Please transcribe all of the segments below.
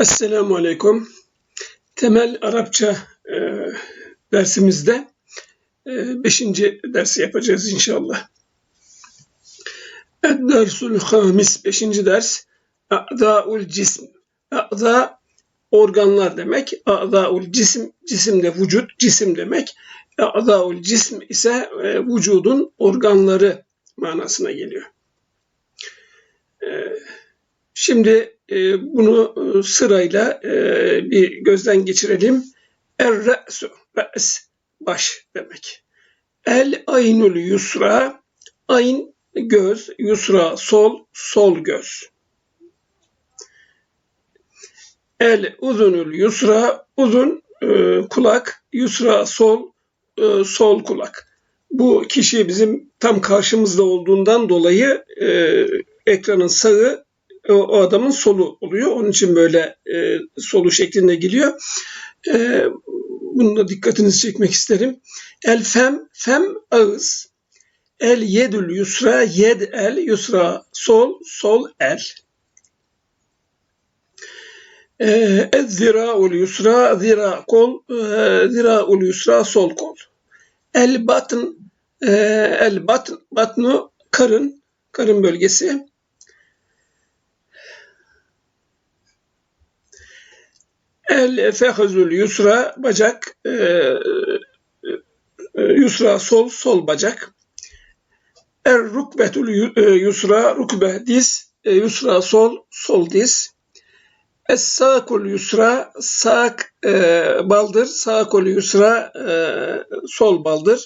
Esselamu Aleyküm. Temel Arapça e, dersimizde e, beşinci dersi yapacağız inşallah. Ed-Dersul Hamis, beşinci ders. A'da'ul cism. A'da organlar demek. A'da'ul cisim, cisim de vücut, cisim demek. A'da'ul cism ise e, vücudun organları manasına geliyor. E, Şimdi e, bunu e, sırayla e, bir gözden geçirelim. Er-re'su, re's, baş demek. El aynul yusra, ayn göz, yusra sol, sol göz. El uzunul yusra, uzun e, kulak, yusra sol, e, sol kulak. Bu kişi bizim tam karşımızda olduğundan dolayı e, ekranın sağı o, o adamın solu oluyor. Onun için böyle e, solu şeklinde geliyor. E, bunu da dikkatinizi çekmek isterim. El fem, fem ağız. El yedül yusra, yed el, yusra sol, sol el. E, ez ziraul yusra, zira kol, e, ziraul yusra sol kol. El batn, e, el batn, batnu karın, karın bölgesi. El fehzul yusra bacak e, e, yusra sol sol bacak. Er rukbetul e, yusra rukbe diz e, yusra sol sol diz. Es sakul yusra sak e, baldır sakul yusra e, sol baldır.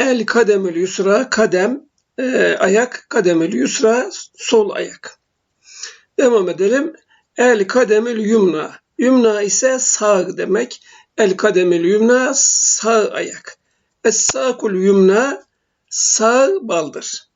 El kademül yusra kadem e, ayak kademül yusra sol ayak. Devam edelim. El kademül yumna Yumna ise sağ demek. El kademel yumna sağ ayak. Es sağkul yumna sağ baldır.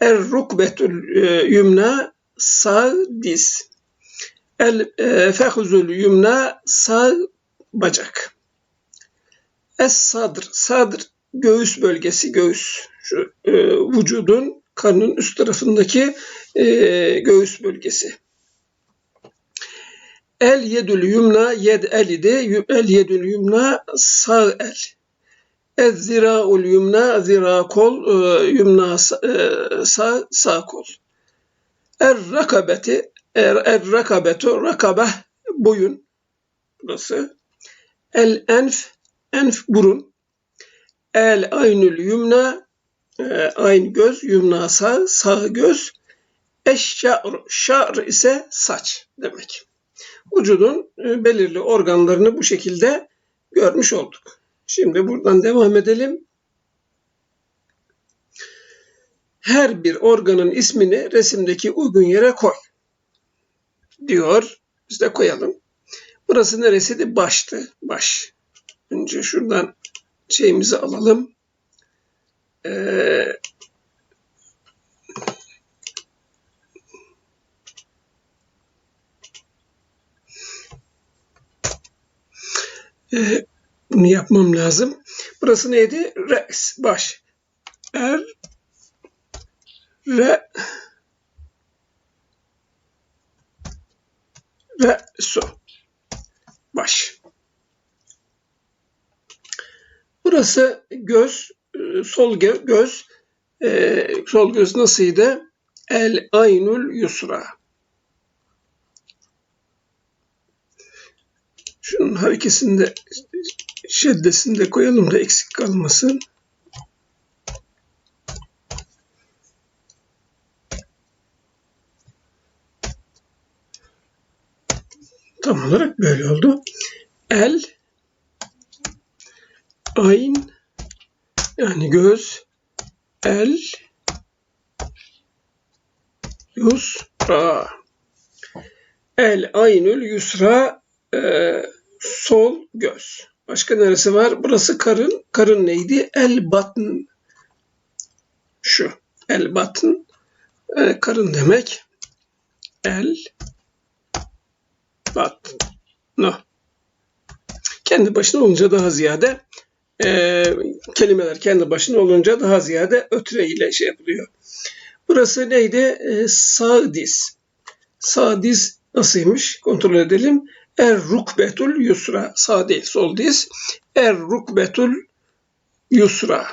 Er rukbetul e, yumna sağ diz. El e, fehuzul yumna sağ bacak. Es sadr, sadr göğüs bölgesi, göğüs. Şu e, vücudun karnın üst tarafındaki e, göğüs bölgesi. El yedül yumna yed el idi. El yedül yumna sağ el. Ez ziraul yumna zira kol e, yumna e, sağ sağ kol. Er rakabeti er, er rakabetu rakabe boyun burası. El enf enf burun. El aynül yumna e, ayn göz yumna sağ sağ göz. Eşşar şar ise saç demek vücudun e, belirli organlarını bu şekilde görmüş olduk. Şimdi buradan devam edelim. Her bir organın ismini resimdeki uygun yere koy. Diyor. Biz de koyalım. Burası neresiydi? Baştı. Baş. Önce şuradan şeyimizi alalım. Ee, e, bunu yapmam lazım. Burası neydi? Res, baş. Er, re, re, su. Baş. Burası göz, sol göz. E, sol göz nasılydı? El aynul yusra. Şunun harekesini de şeddesini de koyalım da eksik kalmasın. Tam olarak böyle oldu. El, ayn, yani göz, el, yusra. El aynül yusra e, sol göz. Başka neresi var? Burası karın. Karın neydi? El batn. Şu. El batn. E, karın demek. El batn. No. Kendi başına olunca daha ziyade e, kelimeler kendi başına olunca daha ziyade ötre ile şey yapılıyor. Burası neydi? E, sağ diz. Sağ diz nasılmış kontrol edelim. Er rukbetul yusra. Sağ değil sol diz. Er rukbetul yusra.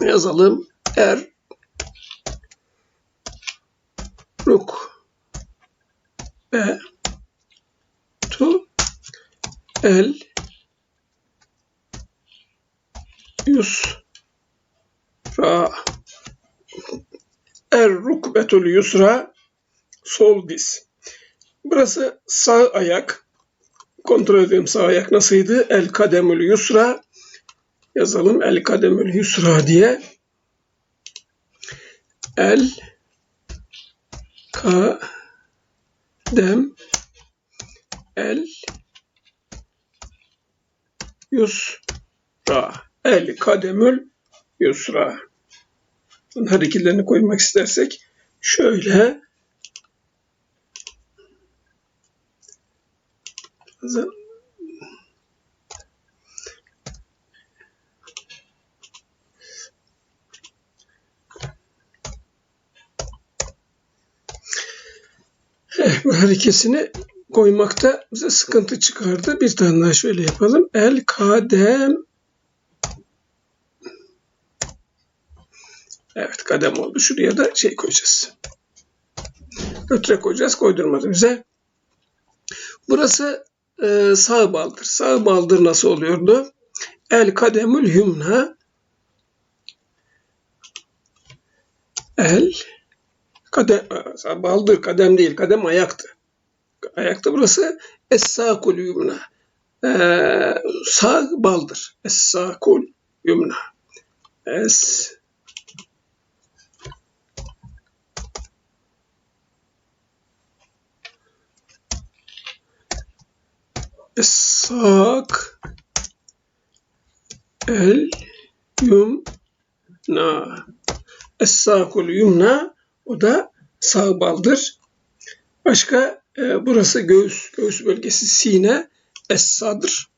Yazalım. Er ruk be tu el yusra er rukbetul yusra sol diz. Burası sağ ayak. Kontrol edelim sağ ayak nasıldı? El kademül yusra. Yazalım el kademül yusra diye. El kadem el yusra. El kademül yusra. Bunun hareketlerini koymak istersek şöyle Eh, bu harekesini koymakta bize sıkıntı çıkardı. Bir tane daha şöyle yapalım. El kadem Evet kadem oldu. Şuraya da şey koyacağız. Ötre koyacağız. Koydurmadı bize. Burası e, sağ baldır. Sağ baldır nasıl oluyordu? El kademül hümna El kadem, baldır kadem değil. Kadem ayaktı. Ayakta burası Es-sâkul yumna. Ee, sağ baldır. Es-sâkul yumna. Es Es-sak el yumna. Es-sakul yumna o da sağ baldır. Başka e, burası göğüs, göğüs bölgesi sine es-sadr.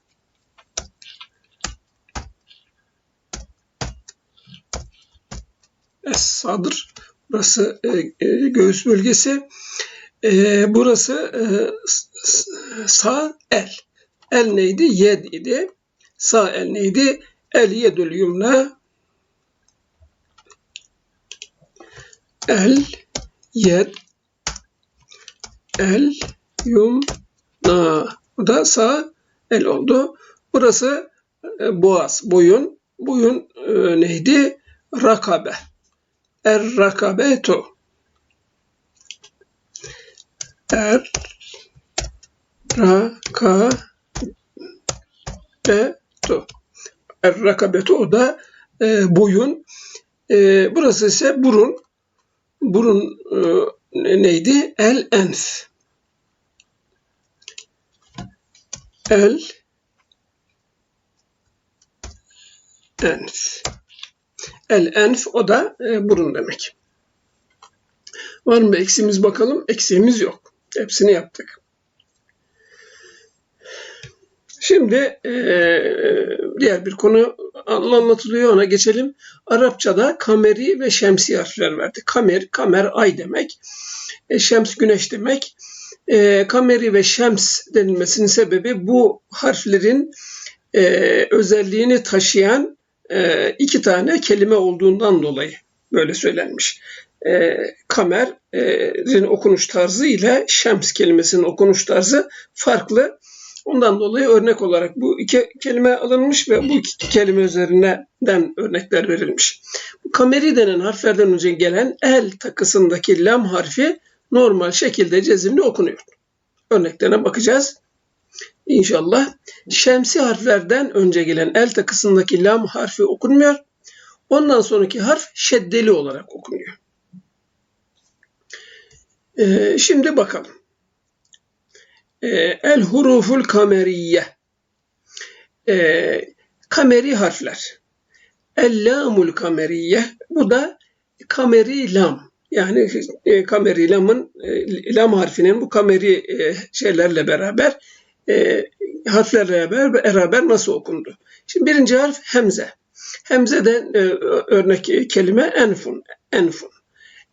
Es-sadr. Burası e, e, göğüs bölgesi. E, burası e, sağ el. El neydi? Yed idi. Sağ el neydi? El yedül yumna. El yed el yumna. Bu da sağ el oldu. Burası e, boğaz, boyun. Boyun e, neydi? Rakabe. Er rakabetu. Er rakabetu. Er rakabetu o da e, boyun. E, burası ise burun. Burun e, neydi? El enf. El enf. El enf o da e, burun demek. Var mı eksiğimiz bakalım? Eksiğimiz yok. Hepsini yaptık. Şimdi e, diğer bir konu anlatılıyor ona geçelim. Arapçada kameri ve şemsi harfler verdi. Kamer, kamer ay demek. E, şems güneş demek. E, kameri ve şems denilmesinin sebebi bu harflerin e, özelliğini taşıyan e, iki tane kelime olduğundan dolayı böyle söylenmiş. E, kamer'in okunuş tarzı ile şems kelimesinin okunuş tarzı farklı. Ondan dolayı örnek olarak bu iki kelime alınmış ve bu iki kelime üzerinden örnekler verilmiş. Bu kameri denen harflerden önce gelen el takısındaki lam harfi normal şekilde cezimli okunuyor. Örneklerine bakacağız. İnşallah. Şemsi harflerden önce gelen el takısındaki lam harfi okunmuyor. Ondan sonraki harf şeddeli olarak okunuyor. Ee, şimdi bakalım. Ee, el huruful kameriye. Ee, kameri harfler. El lamul kameriye. Bu da kameri lam. Yani e, kameri lamın e, lam harfinin bu kameri e, şeylerle beraber harflerle beraber, beraber nasıl okundu? Şimdi birinci harf hemze. Hemzeden e, örnek kelime enfun. Enfun.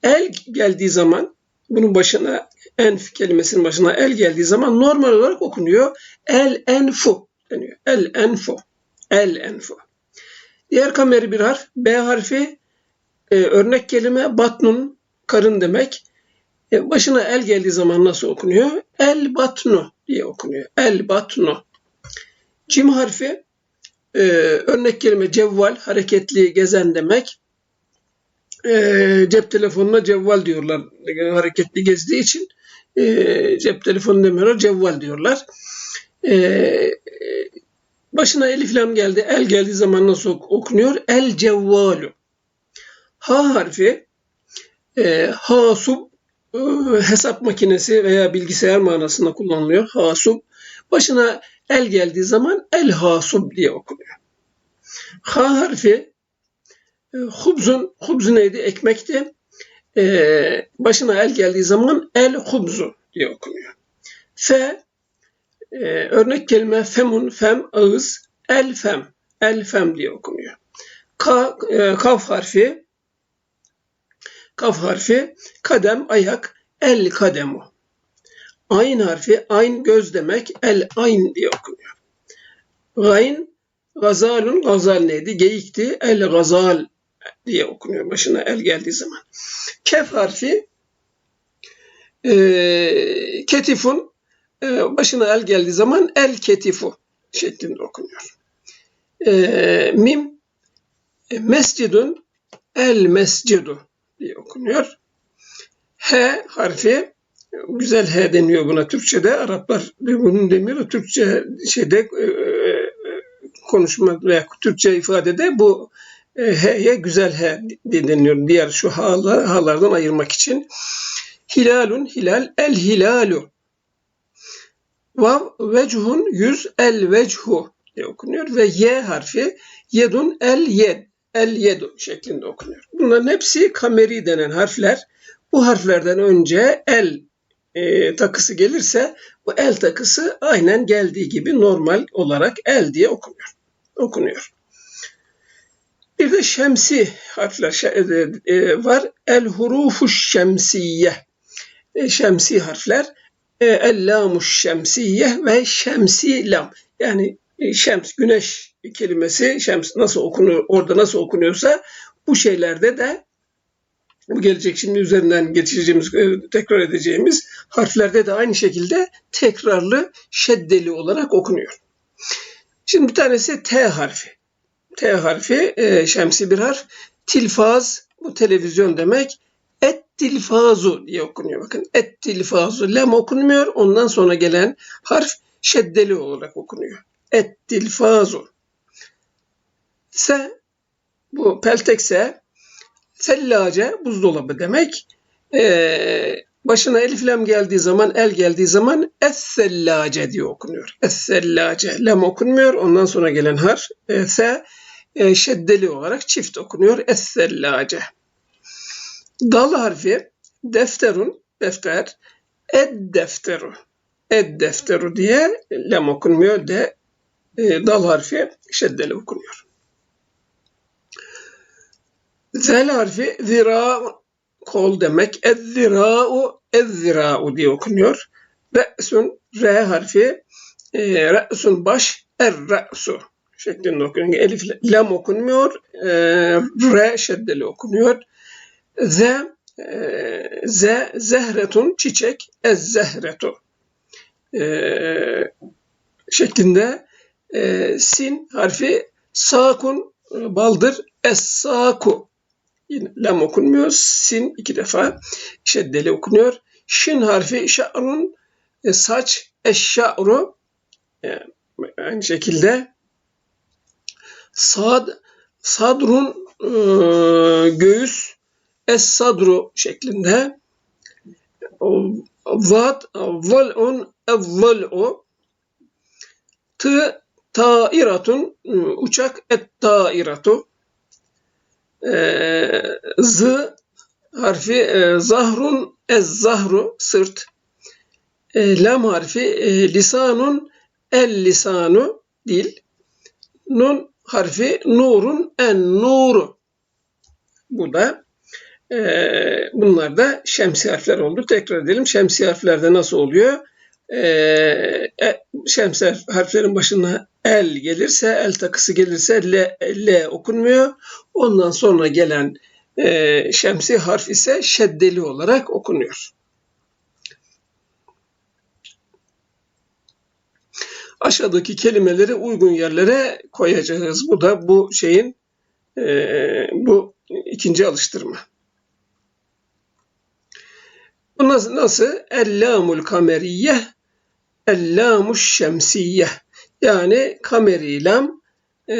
El geldiği zaman bunun başına enf kelimesinin başına el geldiği zaman normal olarak okunuyor. El enfu deniyor. El enfu. El enfu. Diğer kameri bir harf. B harfi e, örnek kelime batnun karın demek. E, başına el geldiği zaman nasıl okunuyor? El batnu diye okunuyor. El batnu. Cim harfi e, örnek kelime cevval, hareketli, gezen demek. E, cep telefonuna cevval diyorlar. Hareketli gezdiği için e, cep telefonu demiyorlar, cevval diyorlar. E, başına elif lam geldi, el geldiği zaman nasıl okunuyor? El cevvalu. Ha harfi e, hasub e, hesap makinesi veya bilgisayar manasında kullanılıyor. Hasub. Başına el geldiği zaman el hasub diye okunuyor. Ha harfi hubzun, hubzu neydi? Ekmekti. E, başına el geldiği zaman el hubzu diye okunuyor. F e, örnek kelime femun, fem, ağız, el fem, el fem diye okunuyor. Ka, e, kaf harfi Kaf harfi kadem ayak el kademu. Ayn harfi ayn göz demek el ayn diye okunuyor. Gayn gazalun gazal neydi? Geyikti el gazal diye okunuyor başına el geldiği zaman. Kef harfi e, ketifun e, başına el geldiği zaman el ketifu şeklinde okunuyor. E, mim e, mescidun el mescidu diye okunuyor. H harfi güzel H deniyor buna Türkçe'de. Araplar bunu demiyor. Türkçe şeyde e, e, konuşma veya Türkçe ifadede bu H'ye güzel H deniyor. Diğer şu H'lar, H'lardan ayırmak için. Hilalun, hilal, el hilalu. Vav, vechun, yüz, el vechu diye okunuyor. Ve Y harfi, yedun, el yed el yedu şeklinde okunuyor. Bunların hepsi kameri denen harfler. Bu harflerden önce el e, takısı gelirse bu el takısı aynen geldiği gibi normal olarak el diye okunuyor. okunuyor. Bir de şemsi harfler e, e, var. El hurufu şemsiye. E, şemsi harfler. El lamuş şemsiye ve şemsi lam. Yani şems, güneş kelimesi şems nasıl okunuyor, orada nasıl okunuyorsa bu şeylerde de bu gelecek şimdi üzerinden geçeceğimiz, tekrar edeceğimiz harflerde de aynı şekilde tekrarlı şeddeli olarak okunuyor. Şimdi bir tanesi T harfi. T harfi e, şemsi bir harf. Tilfaz bu televizyon demek. Et tilfazu diye okunuyor. Bakın et tilfazu. Lem okunmuyor. Ondan sonra gelen harf şeddeli olarak okunuyor. Et tilfazu. Se bu peltekse sellace buzdolabı demek. Ee, başına elif lem geldiği zaman, el geldiği zaman es-sellace diye okunuyor. Es-sellace. Lem okunmuyor. Ondan sonra gelen harf e, se e, şeddeli olarak çift okunuyor. Es-sellace. Dal harfi defterun, defter, ed defteru. Ed defteru diye lem okunmuyor de e, dal harfi şeddeli okunuyor. Zel harfi zira kol demek. Ezzira'u ezzira'u diye okunuyor. Re'sun R harfi e, re'sun baş er-re'su şeklinde okunuyor. Elif lam okunmuyor. E, R şeddeli okunuyor. Z e, Z zehretun çiçek ez zehretu e, şeklinde e, sin harfi sakun e, baldır es saku Yine lam okunmuyor. Sin iki defa şeddeli okunuyor. Şin harfi şa'run e, saç eşşa'ru e, aynı şekilde sad sadrun e, göğüs es sadru şeklinde vat val'un evval'u tı tairatun uçak et tairatu e, z harfi e, zahrun ez zahru sırt. E, lam harfi e, lisanun el lisanu dil. Nun harfi nurun en nuru bu da Ee, bunlar da şemsi harfler oldu. Tekrar edelim. Şemsi harflerde nasıl oluyor? Ee, e, şemsi harflerin başına el gelirse, el takısı gelirse L, L okunmuyor. Ondan sonra gelen e, şemsi harf ise şeddeli olarak okunuyor. Aşağıdaki kelimeleri uygun yerlere koyacağız. Bu da bu şeyin e, bu ikinci alıştırma. Bu nasıl? nasıl? Ellamul kameriye, ellamuş şemsiye. Yani kameri lam, e,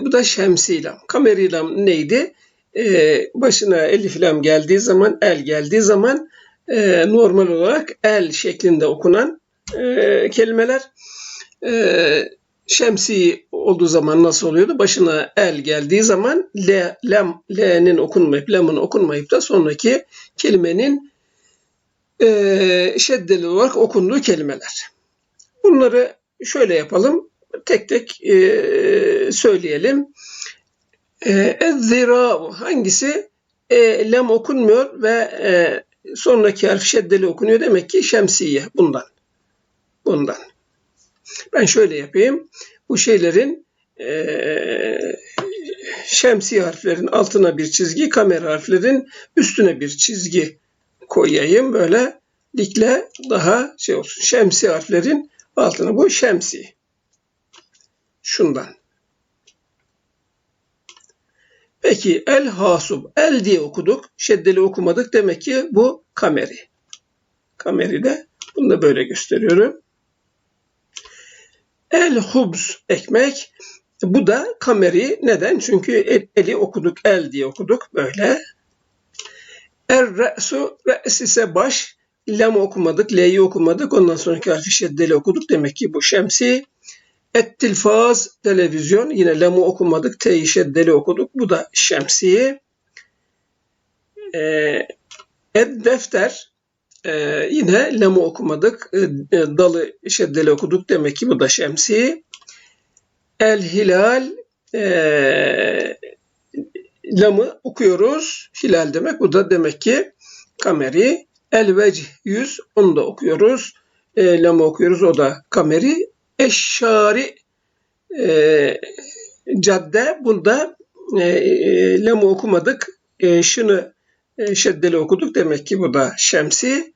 bu da şemsi lam. Kameri lam neydi? E, başına elif lam geldiği zaman, el geldiği zaman e, normal olarak el şeklinde okunan e, kelimeler. E, şemsi olduğu zaman nasıl oluyordu? Başına el geldiği zaman l, lam, l'nin okunmayıp, lamın okunmayıp da sonraki kelimenin e, şeddeli olarak okunduğu kelimeler. Bunları şöyle yapalım. Tek tek e, söyleyelim. E, hangisi? E, lam okunmuyor ve e, sonraki harf şeddeli okunuyor. Demek ki şemsiye bundan. Bundan. Ben şöyle yapayım. Bu şeylerin e, şemsi harflerin altına bir çizgi, kamera harflerin üstüne bir çizgi koyayım. Böyle dikle daha şey olsun. Şemsi harflerin altına bu şemsi. Şundan. Peki el hasub. El diye okuduk. Şeddeli okumadık. Demek ki bu kameri. Kameri de bunu da böyle gösteriyorum. El hubs ekmek. Bu da kameri. Neden? Çünkü eli okuduk. El diye okuduk. Böyle. Er re'su. Re's ise baş. Lam okumadık. L'yi okumadık. Ondan sonraki harfi şeddeli okuduk. Demek ki bu şemsi. Et tilfaz televizyon. Yine lamı okumadık. T'yi şeddeli okuduk. Bu da şemsi. Ee, et defter ee, yine lamı okumadık. Ee, e, dalı şeddeli okuduk. Demek ki bu da şemsi. El hilal e, lamı okuyoruz. Hilal demek. Bu da demek ki kameri. El vecih yüz. Onu da okuyoruz. E, lamı okuyoruz. O da kameri. Eşşari e, cadde. Bunda e, e, lamı okumadık. E, şunu e, şeddeli okuduk. Demek ki bu da şemsi.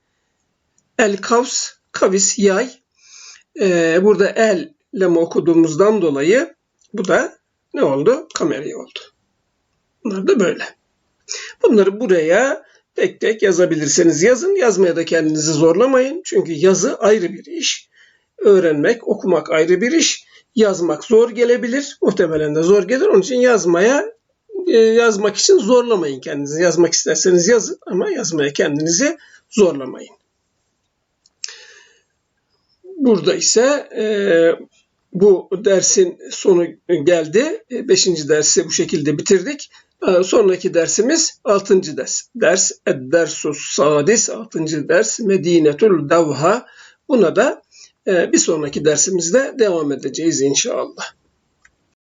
El kavs, kavis, yay. E, burada el lema okuduğumuzdan dolayı bu da ne oldu? Kameri oldu. Bunlar da böyle. Bunları buraya tek tek yazabilirseniz yazın. Yazmaya da kendinizi zorlamayın. Çünkü yazı ayrı bir iş. Öğrenmek, okumak ayrı bir iş. Yazmak zor gelebilir. Muhtemelen de zor gelir. Onun için yazmaya e, yazmak için zorlamayın kendinizi. Yazmak isterseniz yazın ama yazmaya kendinizi zorlamayın. Burada ise e, bu dersin sonu geldi. E, beşinci dersi bu şekilde bitirdik. E, sonraki dersimiz altıncı ders. Ders Ed-Dersus Sadis, altıncı ders Medinetul Davha. Buna da e, bir sonraki dersimizde devam edeceğiz inşallah.